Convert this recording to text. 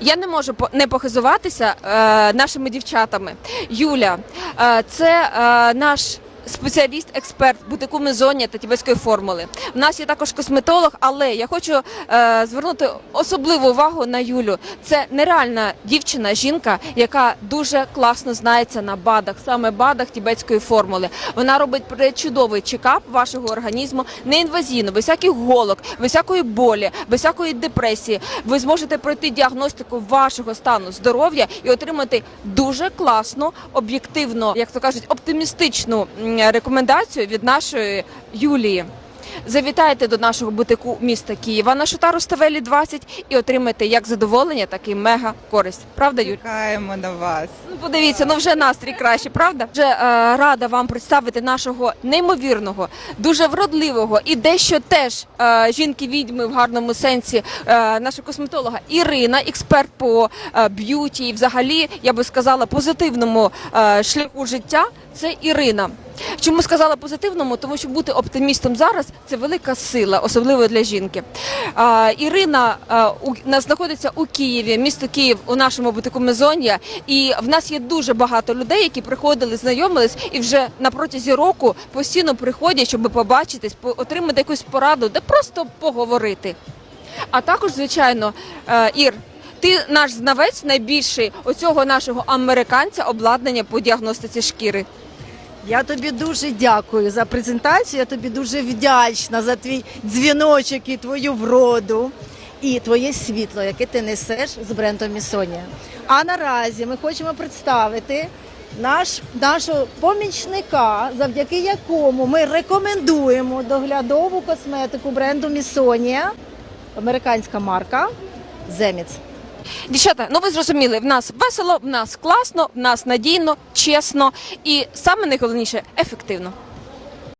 Я не можу не похизуватися е, нашими дівчатами. Юля, е, це е, наш. Спеціаліст, експерт бутику Мезонія та тібетської формули. У нас є також косметолог, але я хочу е, звернути особливу увагу на Юлю. Це нереальна дівчина, жінка, яка дуже класно знається на БАДах, саме БАДах тібетської формули. Вона робить пречудовий чекап вашого організму, неінвазійно, без всяких голок, без всякої болі, без всякої депресії. Ви зможете пройти діагностику вашого стану здоров'я і отримати дуже класну, об'єктивно, як то кажуть, оптимістичну рекомендацію від нашої Юлії. Завітайте до нашого бутику міста Києва на Шутару Ставелі 20 і отримайте як задоволення, так і мега користь. Правда, Юль? Чекаємо на вас. Ну, подивіться, ну вже настрій краще, правда? Вже е, рада вам представити нашого неймовірного, дуже вродливого і дещо теж е, жінки відьми в гарному сенсі е, нашого косметолога Ірина, експерт по е, б'юті і взагалі, я би сказала, позитивному е, шляху життя. Це Ірина. Чому сказала позитивному? Тому що бути оптимістом зараз це велика сила, особливо для жінки. А, Ірина а, у, нас знаходиться у Києві, місто Київ у нашому бутику Мезонія. І в нас є дуже багато людей, які приходили, знайомились і вже на протязі року постійно приходять, щоб побачитись, по- отримати якусь пораду, де просто поговорити. А також, звичайно, Ір. Ти наш знавець найбільший оцього нашого американця обладнання по діагностиці шкіри. Я тобі дуже дякую за презентацію. Я тобі дуже вдячна за твій дзвіночок і твою вроду і твоє світло, яке ти несеш з брендом Місонія. А наразі ми хочемо представити наш, нашого помічника, завдяки якому ми рекомендуємо доглядову косметику бренду Місонія, американська марка Земіц. Дівчата, ну ви зрозуміли, в нас весело, в нас класно, в нас надійно, чесно і саме найголовніше ефективно.